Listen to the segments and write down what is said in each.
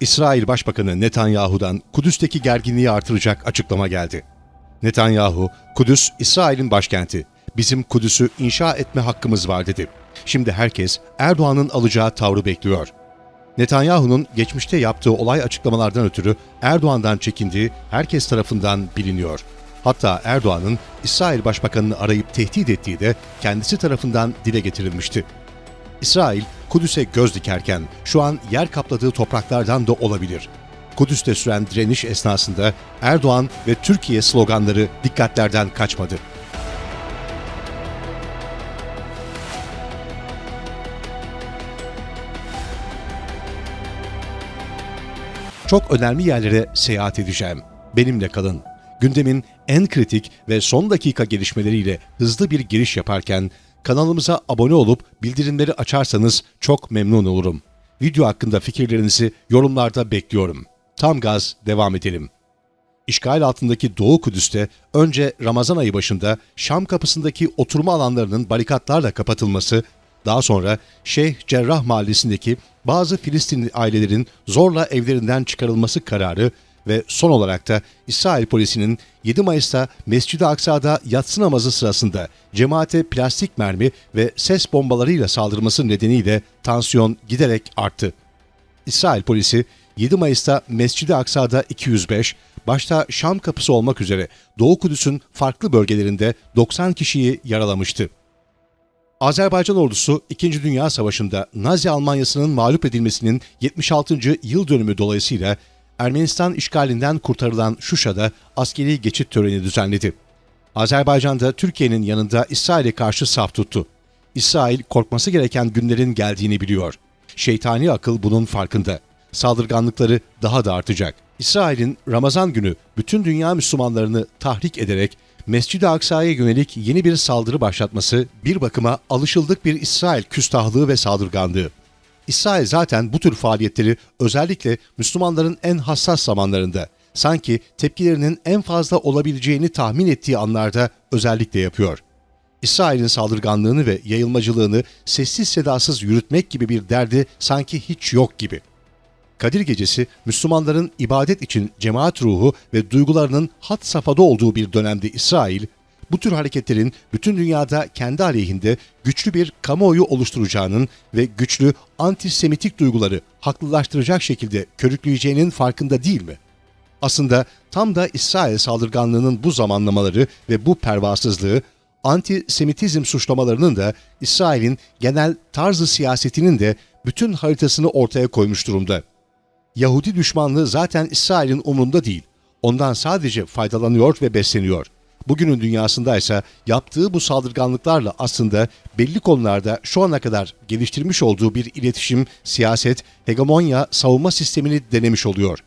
İsrail Başbakanı Netanyahu'dan Kudüs'teki gerginliği artıracak açıklama geldi. Netanyahu, Kudüs İsrail'in başkenti. Bizim Kudüs'ü inşa etme hakkımız var dedi. Şimdi herkes Erdoğan'ın alacağı tavrı bekliyor. Netanyahu'nun geçmişte yaptığı olay açıklamalardan ötürü Erdoğan'dan çekindiği herkes tarafından biliniyor. Hatta Erdoğan'ın İsrail Başbakanını arayıp tehdit ettiği de kendisi tarafından dile getirilmişti. İsrail, Kudüs'e göz dikerken şu an yer kapladığı topraklardan da olabilir. Kudüs'te süren direniş esnasında Erdoğan ve Türkiye sloganları dikkatlerden kaçmadı. Çok önemli yerlere seyahat edeceğim. Benimle kalın. Gündemin en kritik ve son dakika gelişmeleriyle hızlı bir giriş yaparken kanalımıza abone olup bildirimleri açarsanız çok memnun olurum. Video hakkında fikirlerinizi yorumlarda bekliyorum. Tam gaz devam edelim. İşgal altındaki Doğu Kudüs'te önce Ramazan ayı başında Şam kapısındaki oturma alanlarının barikatlarla kapatılması, daha sonra Şeyh Cerrah mahallesindeki bazı Filistinli ailelerin zorla evlerinden çıkarılması kararı ve son olarak da İsrail polisinin 7 Mayıs'ta Mescid-i Aksa'da yatsı namazı sırasında cemaate plastik mermi ve ses bombalarıyla saldırması nedeniyle tansiyon giderek arttı. İsrail polisi 7 Mayıs'ta Mescid-i Aksa'da 205, başta Şam kapısı olmak üzere Doğu Kudüs'ün farklı bölgelerinde 90 kişiyi yaralamıştı. Azerbaycan ordusu 2. Dünya Savaşı'nda Nazi Almanyası'nın mağlup edilmesinin 76. yıl dönümü dolayısıyla Ermenistan işgalinden kurtarılan Şuşa'da askeri geçit töreni düzenledi. Azerbaycan'da Türkiye'nin yanında İsrail'e karşı saf tuttu. İsrail korkması gereken günlerin geldiğini biliyor. Şeytani akıl bunun farkında. Saldırganlıkları daha da artacak. İsrail'in Ramazan günü bütün dünya Müslümanlarını tahrik ederek Mescid-i Aksa'ya yönelik yeni bir saldırı başlatması bir bakıma alışıldık bir İsrail küstahlığı ve saldırganlığı. İsrail zaten bu tür faaliyetleri özellikle Müslümanların en hassas zamanlarında, sanki tepkilerinin en fazla olabileceğini tahmin ettiği anlarda özellikle yapıyor. İsrail'in saldırganlığını ve yayılmacılığını sessiz sedasız yürütmek gibi bir derdi sanki hiç yok gibi. Kadir Gecesi Müslümanların ibadet için cemaat ruhu ve duygularının hat safhada olduğu bir dönemde İsrail, bu tür hareketlerin bütün dünyada kendi aleyhinde güçlü bir kamuoyu oluşturacağının ve güçlü antisemitik duyguları haklılaştıracak şekilde körükleyeceğinin farkında değil mi? Aslında tam da İsrail saldırganlığının bu zamanlamaları ve bu pervasızlığı antisemitizm suçlamalarının da İsrail'in genel tarzı siyasetinin de bütün haritasını ortaya koymuş durumda. Yahudi düşmanlığı zaten İsrail'in umrunda değil. Ondan sadece faydalanıyor ve besleniyor. Bugünün dünyasında ise yaptığı bu saldırganlıklarla aslında belli konularda şu ana kadar geliştirmiş olduğu bir iletişim, siyaset, hegemonya, savunma sistemini denemiş oluyor.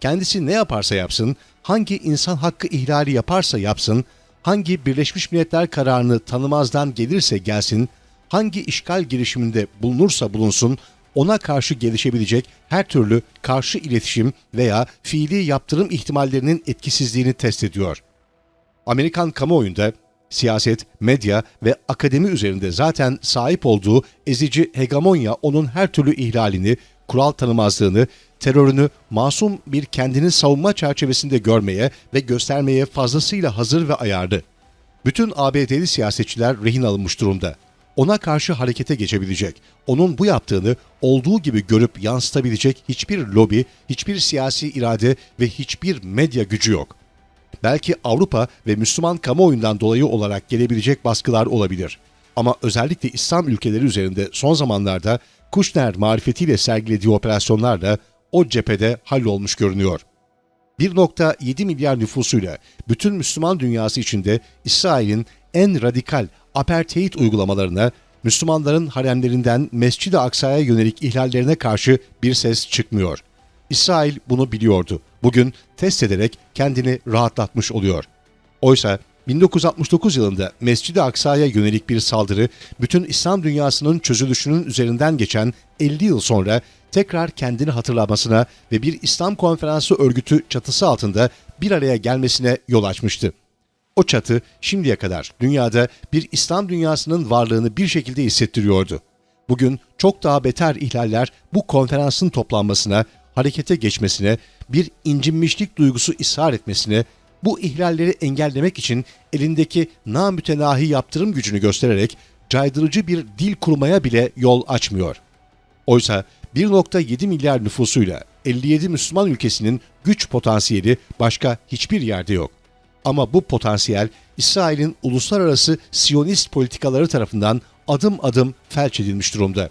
Kendisi ne yaparsa yapsın, hangi insan hakkı ihlali yaparsa yapsın, hangi Birleşmiş Milletler kararını tanımazdan gelirse gelsin, hangi işgal girişiminde bulunursa bulunsun, ona karşı gelişebilecek her türlü karşı iletişim veya fiili yaptırım ihtimallerinin etkisizliğini test ediyor. Amerikan kamuoyunda siyaset, medya ve akademi üzerinde zaten sahip olduğu ezici hegemonya onun her türlü ihlalini, kural tanımazlığını, terörünü masum bir kendini savunma çerçevesinde görmeye ve göstermeye fazlasıyla hazır ve ayarlı. Bütün ABD'li siyasetçiler rehin alınmış durumda. Ona karşı harekete geçebilecek, onun bu yaptığını olduğu gibi görüp yansıtabilecek hiçbir lobi, hiçbir siyasi irade ve hiçbir medya gücü yok. Belki Avrupa ve Müslüman kamuoyundan dolayı olarak gelebilecek baskılar olabilir. Ama özellikle İslam ülkeleri üzerinde son zamanlarda Kuşner marifetiyle sergilediği operasyonlarla o cephede hallolmuş görünüyor. 1.7 milyar nüfusuyla bütün Müslüman dünyası içinde İsrail'in en radikal apartheid uygulamalarına, Müslümanların haremlerinden Mescid-i Aksa'ya yönelik ihlallerine karşı bir ses çıkmıyor. İsrail bunu biliyordu. Bugün test ederek kendini rahatlatmış oluyor. Oysa 1969 yılında Mescid-i Aksa'ya yönelik bir saldırı bütün İslam dünyasının çözülüşünün üzerinden geçen 50 yıl sonra tekrar kendini hatırlamasına ve bir İslam konferansı örgütü çatısı altında bir araya gelmesine yol açmıştı. O çatı şimdiye kadar dünyada bir İslam dünyasının varlığını bir şekilde hissettiriyordu. Bugün çok daha beter ihlaller bu konferansın toplanmasına, harekete geçmesine, bir incinmişlik duygusu ishar etmesine, bu ihlalleri engellemek için elindeki namütenahi yaptırım gücünü göstererek caydırıcı bir dil kurmaya bile yol açmıyor. Oysa 1.7 milyar nüfusuyla 57 Müslüman ülkesinin güç potansiyeli başka hiçbir yerde yok. Ama bu potansiyel İsrail'in uluslararası Siyonist politikaları tarafından adım adım felç edilmiş durumda.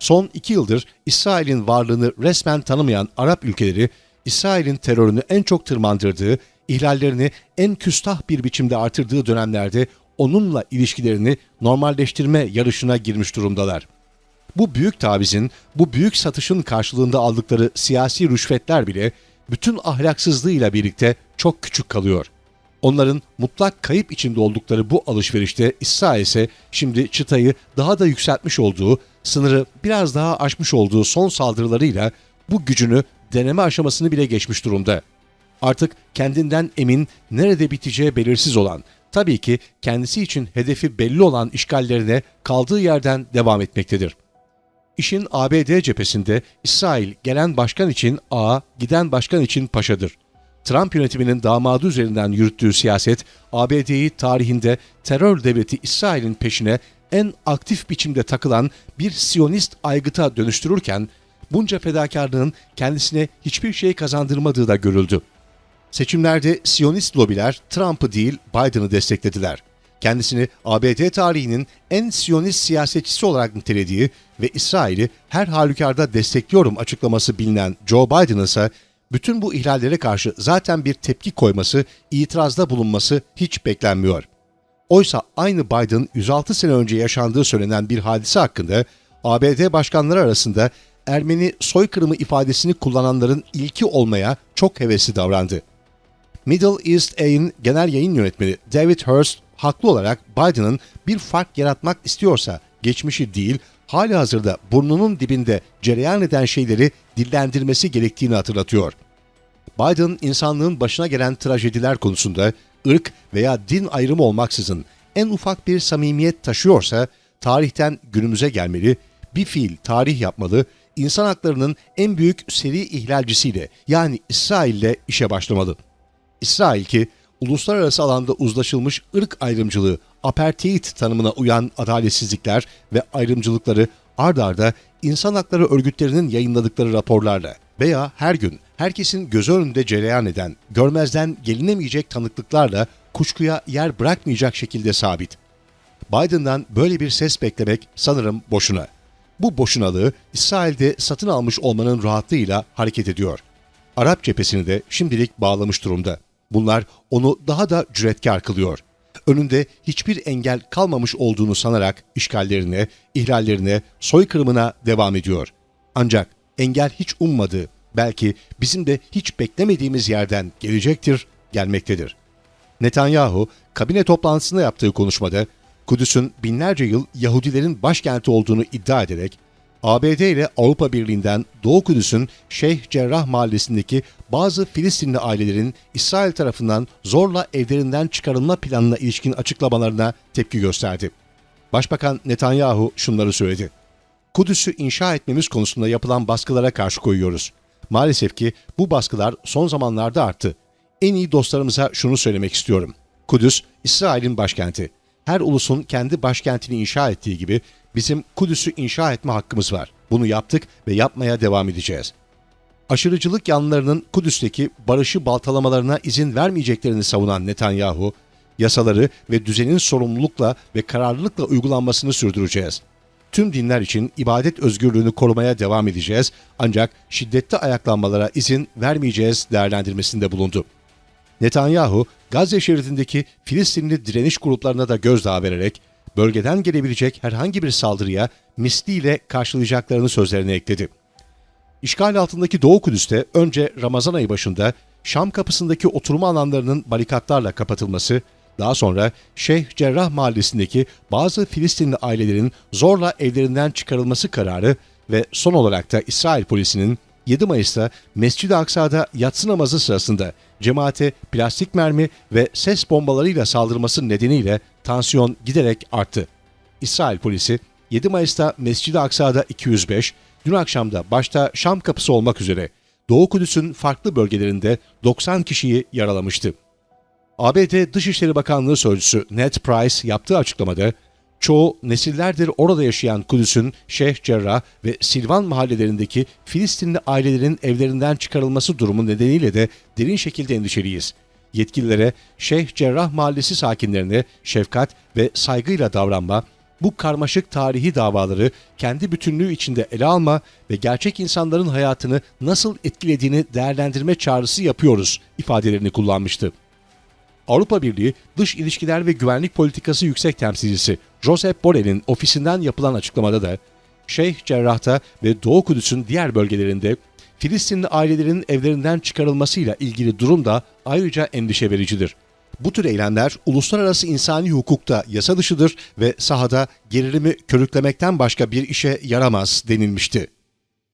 Son iki yıldır İsrail'in varlığını resmen tanımayan Arap ülkeleri, İsrail'in terörünü en çok tırmandırdığı, ihlallerini en küstah bir biçimde artırdığı dönemlerde onunla ilişkilerini normalleştirme yarışına girmiş durumdalar. Bu büyük tavizin, bu büyük satışın karşılığında aldıkları siyasi rüşvetler bile bütün ahlaksızlığıyla birlikte çok küçük kalıyor. Onların mutlak kayıp içinde oldukları bu alışverişte İsrail ise şimdi çıtayı daha da yükseltmiş olduğu, sınırı biraz daha aşmış olduğu son saldırılarıyla bu gücünü deneme aşamasını bile geçmiş durumda. Artık kendinden emin, nerede biteceği belirsiz olan, tabii ki kendisi için hedefi belli olan işgallerine kaldığı yerden devam etmektedir. İşin ABD cephesinde İsrail gelen başkan için ağa, giden başkan için paşadır. Trump yönetiminin damadı üzerinden yürüttüğü siyaset, ABD'yi tarihinde terör devleti İsrail'in peşine en aktif biçimde takılan bir Siyonist aygıta dönüştürürken, bunca fedakarlığın kendisine hiçbir şey kazandırmadığı da görüldü. Seçimlerde Siyonist lobiler Trump'ı değil Biden'ı desteklediler. Kendisini ABD tarihinin en Siyonist siyasetçisi olarak nitelediği ve İsrail'i her halükarda destekliyorum açıklaması bilinen Joe Biden ise bütün bu ihlallere karşı zaten bir tepki koyması, itirazda bulunması hiç beklenmiyor. Oysa aynı Biden 106 sene önce yaşandığı söylenen bir hadise hakkında ABD başkanları arasında Ermeni soykırımı ifadesini kullananların ilki olmaya çok hevesli davrandı. Middle East Aid'in genel yayın yönetmeni David Hurst haklı olarak Biden'ın bir fark yaratmak istiyorsa geçmişi değil, hali hazırda burnunun dibinde cereyan eden şeyleri dillendirmesi gerektiğini hatırlatıyor. Biden insanlığın başına gelen trajediler konusunda ırk veya din ayrımı olmaksızın en ufak bir samimiyet taşıyorsa tarihten günümüze gelmeli, bir fiil tarih yapmalı, insan haklarının en büyük seri ihlalcisiyle yani İsrail'le işe başlamalı. İsrail ki uluslararası alanda uzlaşılmış ırk ayrımcılığı, apartheid tanımına uyan adaletsizlikler ve ayrımcılıkları ard arda insan hakları örgütlerinin yayınladıkları raporlarla veya her gün herkesin göz önünde cereyan eden, görmezden gelinemeyecek tanıklıklarla kuşkuya yer bırakmayacak şekilde sabit. Biden'dan böyle bir ses beklemek sanırım boşuna. Bu boşunalığı İsrail'de satın almış olmanın rahatlığıyla hareket ediyor. Arap cephesini de şimdilik bağlamış durumda. Bunlar onu daha da cüretkar kılıyor. Önünde hiçbir engel kalmamış olduğunu sanarak işgallerine, ihlallerine, soykırımına devam ediyor. Ancak engel hiç ummadığı, belki bizim de hiç beklemediğimiz yerden gelecektir, gelmektedir. Netanyahu kabine toplantısında yaptığı konuşmada Kudüs'ün binlerce yıl Yahudilerin başkenti olduğunu iddia ederek ABD ile Avrupa Birliği'nden Doğu Kudüs'ün Şeyh Cerrah mahallesindeki bazı Filistinli ailelerin İsrail tarafından zorla evlerinden çıkarılma planına ilişkin açıklamalarına tepki gösterdi. Başbakan Netanyahu şunları söyledi. Kudüs'ü inşa etmemiz konusunda yapılan baskılara karşı koyuyoruz. Maalesef ki bu baskılar son zamanlarda arttı. En iyi dostlarımıza şunu söylemek istiyorum. Kudüs, İsrail'in başkenti. Her ulusun kendi başkentini inşa ettiği gibi bizim Kudüs'ü inşa etme hakkımız var. Bunu yaptık ve yapmaya devam edeceğiz. Aşırıcılık yanlılarının Kudüs'teki barışı baltalamalarına izin vermeyeceklerini savunan Netanyahu, yasaları ve düzenin sorumlulukla ve kararlılıkla uygulanmasını sürdüreceğiz. Tüm dinler için ibadet özgürlüğünü korumaya devam edeceğiz ancak şiddetli ayaklanmalara izin vermeyeceğiz değerlendirmesinde bulundu. Netanyahu, Gazze şeridindeki Filistinli direniş gruplarına da gözdağı vererek bölgeden gelebilecek herhangi bir saldırıya misliyle karşılayacaklarını sözlerine ekledi. İşgal altındaki Doğu Kudüs'te önce Ramazan ayı başında Şam kapısındaki oturma alanlarının barikatlarla kapatılması, daha sonra Şeyh Cerrah mahallesindeki bazı Filistinli ailelerin zorla evlerinden çıkarılması kararı ve son olarak da İsrail polisinin 7 Mayıs'ta Mescid-i Aksa'da yatsı namazı sırasında cemaate plastik mermi ve ses bombalarıyla saldırması nedeniyle tansiyon giderek arttı. İsrail polisi 7 Mayıs'ta Mescid-i Aksa'da 205, dün akşamda başta Şam kapısı olmak üzere Doğu Kudüs'ün farklı bölgelerinde 90 kişiyi yaralamıştı. ABD Dışişleri Bakanlığı Sözcüsü Ned Price yaptığı açıklamada, çoğu nesillerdir orada yaşayan Kudüs'ün Şeyh Cerrah ve Silvan mahallelerindeki Filistinli ailelerin evlerinden çıkarılması durumu nedeniyle de derin şekilde endişeliyiz. Yetkililere Şeyh Cerrah mahallesi sakinlerine şefkat ve saygıyla davranma, bu karmaşık tarihi davaları kendi bütünlüğü içinde ele alma ve gerçek insanların hayatını nasıl etkilediğini değerlendirme çağrısı yapıyoruz ifadelerini kullanmıştı. Avrupa Birliği Dış İlişkiler ve Güvenlik Politikası Yüksek Temsilcisi Josep Borrell'in ofisinden yapılan açıklamada da Şeyh Cerrah'ta ve Doğu Kudüs'ün diğer bölgelerinde Filistinli ailelerin evlerinden çıkarılmasıyla ilgili durum da ayrıca endişe vericidir. Bu tür eylemler uluslararası insani hukukta yasa dışıdır ve sahada gerilimi körüklemekten başka bir işe yaramaz denilmişti.